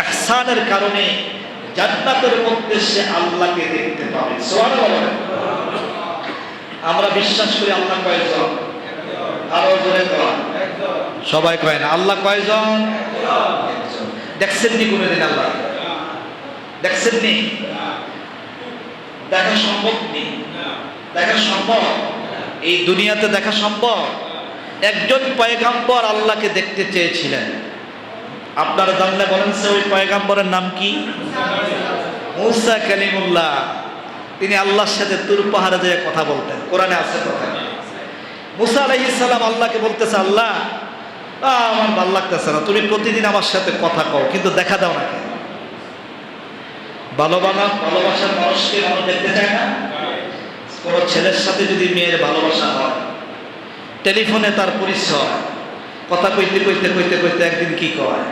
এহসানের কারণে জান্নাতের মধ্যে সে আল্লাহকে দেখতে পাবে। আমরা বিশ্বাস করি আল্লাহ কয়জন? আরও জোরে সবাই কয় না, আল্লাহ কয়জন। দেখছেন নি কোনোদিন আল্লাহ? দেখছেন নি? দেখা সম্ভব নেই দেখা সম্ভব? এই দুনিয়াতে দেখা সম্ভব? একজন পয়গাম্বর আল্লাহকে দেখতে চেয়েছিলেন। আপনারা জানলে বলেন সে ওই পয়গাম্বরের নাম কি? মুসা কালিমুল্লাহ। তিনি আল্লাহর সাথে তুর পাহাড়ে যেয়ে কথা বলতেন। কোরআনে আছে কথা। মুসা সালাম আল্লাহকে বলতেছে, আল্লাহ আমার ভালো লাগতেছে না। তুমি প্রতিদিন আমার সাথে কথা কও, কিন্তু দেখা দাও না কেন? ভালোবাসা ভালোবাসার মানুষকে মানুষ দেখতে চায় না। কোনো ছেলের সাথে যদি মেয়ের ভালোবাসা হয়, টেলিফোনে তার পরিচয়, কথা কইতে কইতে কইতে কইতে একদিন কি কয়?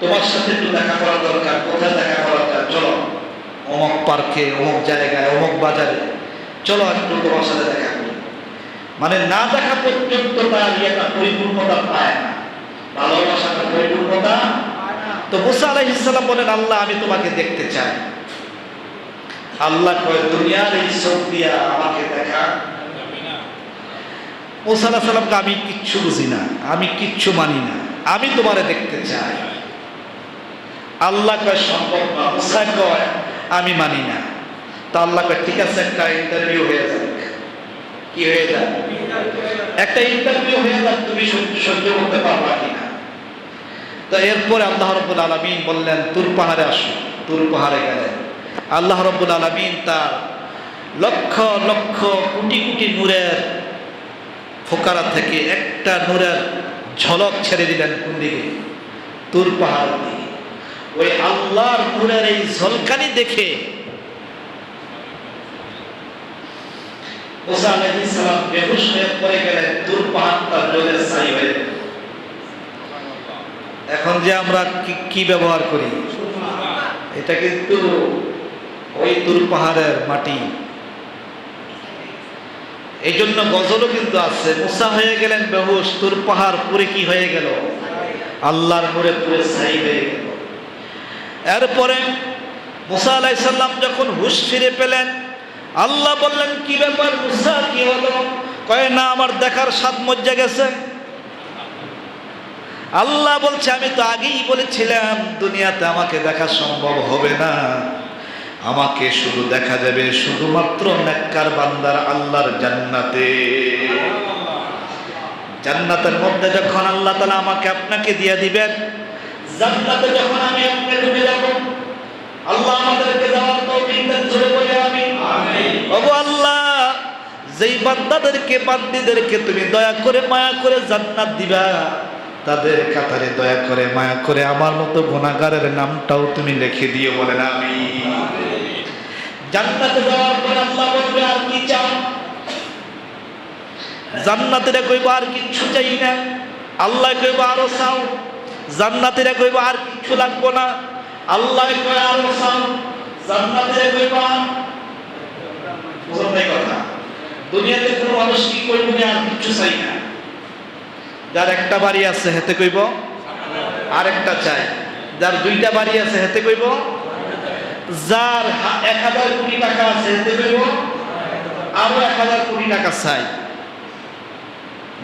তোমার সাথে একটু দেখা করা দরকার কোথায় দেখা করা দরকার। চলো, অমুক পার্কে, অমুক জায়গায়, অমুক বাজারে। চলো একটু তোমার সাথে দেখা করি। মানে না দেখা পর্যন্ত তার ইয়েটা পরিপূর্ণতা পায় না। ভালোবাসাটা পরিপূর্ণতা তো মুসা আলাইহিসসালাম বলেন, আল্লাহ, আমি তোমাকে দেখতে চাই। আল্লাহ কয়, দুনিয়ার এই চোখ দিয়া আমাকে দেখা। মুসা আলাহ সাল্লামকে আমি কিচ্ছু বুঝি না, আমি কিচ্ছু মানি না। আমি তোমারে দেখতে চাই। আল্লাহ কয়, সম্ভব না মুসা কয়, আমি মানি না। তো আল্লাহ কয়, ঠিক আছে, একটা ইন্টারভিউ হয়ে যাক। কি হয়ে যাক? একটা ইন্টারভিউ হয়ে যাক, তুমি সহ্য করতে পারবা কিনা? তো এরপরে আল্লাহ রব্বুল আলমিন বললেন, তুর পাহাড়ে আসো, তুর পাহাড়ে গেলেন আল্লাহ রব্বুল আলমিন তার লক্ষ লক্ষ, কোটি কোটি নূরের ফোকারা থেকে একটা নূরের ঝলক ছেড়ে দিলেন কোন দিকে? তুর পাহাড় ওই আল্লাহর নূরের এই ঝলকানি দেখে এখন যে আমরা কি ব্যবহার করি? এটা কিন্তু ওই তুর পাহাড়ের মাটি। এই জন্য গজলও কিন্তু আছে, মুসা হয়ে গেলেন বেহুশ তুর পাহাড় পুরে কি হয়ে গেল? আল্লাহর মোড়ে পুরে ছাই হয়ে গেল। এরপরে মুসা আলাইসাল্লাম যখন হুশ ফিরে পেলেন, আল্লাহ বললেন, কি ব্যাপার মুসা, কি হলো? কয়, না, আমার দেখার স্বাদ মজ্জা গেছে। আল্লাহ বলছে, আমি তো আগেই বলেছিলাম, দুনিয়াতে আমাকে দেখা সম্ভব হবে না। আমাকে শুধু দেখা যাবে শুধুমাত্র নেককার বান্দার আল্লাহর জান্নাতে। জান্নাতের মধ্যে যখন আল্লাহ তালা আমাকে আপনাকে দিয়ে দিবেন জান্নাতে যখন আমি আপনাকে ঢুকে যাব আল্লাহ আমাদেরকে দেওয়ার তৌফিক দেন বলে আমি ওগো আল্লাহ যেই বান্দাদেরকে বান্দিদেরকে তুমি দয়া করে মায়া করে জান্নাত দিবা তাদের কাতারে দয়া করে মায়া করে আমার মতো গুণাগারের নামটাও তুমি লিখে দিও বলেন আমি জান্নাতে যাওয়ার পর আল্লাহ বলবে আর কি চাও? জান্নাতেরা কইব আর কিচ্ছু চাই না। আল্লাহ কইব আরও চাও। জান্নাতেরা কইব, আর কিচ্ছু লাগবো না। আল্লাহ কয়, আরও জান্নাতেরা কইব এই কথা। দুনিয়াতে কোনো মানুষ কি করব না, আর কিচ্ছু চাই যার একটা বাড়ি আছে, হেতে কইব আর একটা চাই। যার দুইটা বাড়ি আছে, হেতে কইব, যার এক হাজার কোটি টাকা আছে, হেতে কইব, আরও এক হাজার কোটি টাকা চাই।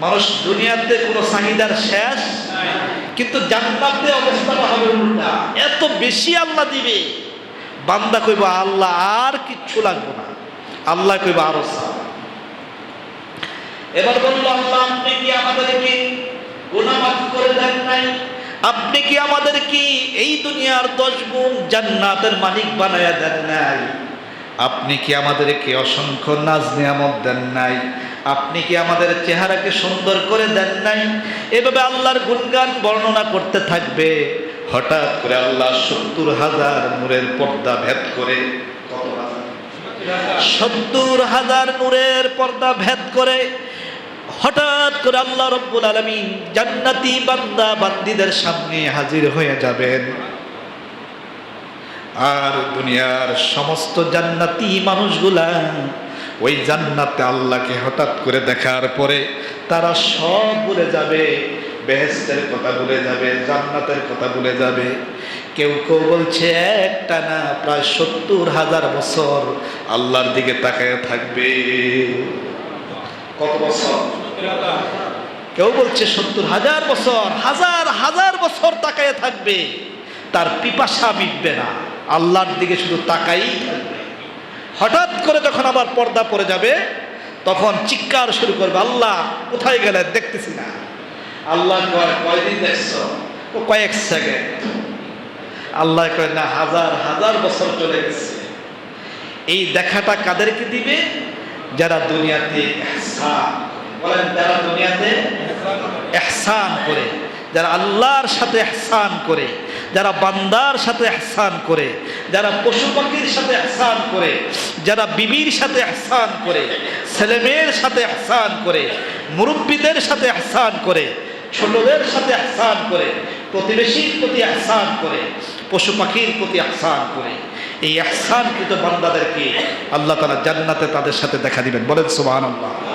মানুষ দুনিয়াতে কোনো চাহিদার শেষ কিন্তু জান্নাতে অবস্থাটা হবে উল্টা। এত বেশি আল্লাহ দিবে। বান্দা কইব, আল্লাহ আর কিচ্ছু লাগবে না। আল্লাহ কইব, আরও এবার বলল, আল্লাহ, আপনি কি আমাদেরকে গুনাহ মাফ করে দেন নাই? আপনি কি আমাদের কি এই দুনিয়ার দশ গুণ জান্নাতের মালিক বানায়া দেন নাই? আপনি কি আমাদেরকে অসংখ্য নাজ নিয়ামত দেন নাই? আপনি কি আমাদের চেহারাকে সুন্দর করে দেন নাই? এভাবে আল্লাহর গুণগান বর্ণনা করতে থাকবে। হঠাৎ করে আল্লাহ সত্তর হাজার নূরের পর্দা ভেদ করে সত্তর হাজার নূরের পর্দা ভেদ করে হঠাৎ করে আল্লাহ রব্বুল আলমিন জান্নাতি বান্দা বান্দিদের সামনে হাজির হয়ে যাবেন। আর দুনিয়ার সমস্ত জান্নাতি মানুষগুলা ওই জান্নাতে আল্লাহকে হঠাৎ করে দেখার পরে তারা সব ভুলে যাবে বেহেস্তের কথা ভুলে যাবে, জান্নাতের কথা ভুলে যাবে। কেউ কেউ বলছে, একটা না, প্রায় সত্তর হাজার বছর আল্লাহর দিকে তাকায় থাকবে। কত বছর? কেউ বলছে, সত্তর হাজার বছর, হাজার হাজার বছর তাকায় থাকবে। তার পিপাসা মিটবে না। আল্লাহর দিকে শুধু তাকাই হঠাৎ করে যখন আবার পর্দা পড়ে যাবে, তখন চিৎকার শুরু করবে, আল্লাহ, কোথায় গেলে? দেখতেছি না। আল্লাহ ও কয়েক সেকেন্ড আল্লাহ কয়, না, হাজার হাজার বছর চলে গেছে। এই দেখাটা কাদেরকে দিবে? যারা দুনিয়াতে যারা দুনিয়াতে এহসান করে, যারা আল্লাহর সাথে এহসান করে যারা বান্দার সাথে এহসান করে, যারা পশু পাখির সাথে এহসান করে, যারা বিবির সাথে এহসান করে, ছেলেমেয়ের সাথে এহসান করে, মুরব্বীদের সাথে এহসান করে ছোটদের সাথে এহসান করে, প্রতিবেশীর প্রতি এহসান করে, পশু পাখির প্রতি এহসান করে। এই এহসানকৃত বান্দাদেরকে আল্লাহ তালা জান্নাতে তাদের সাথে দেখা দিবেন। বলেন সুবহানাল্লাহ।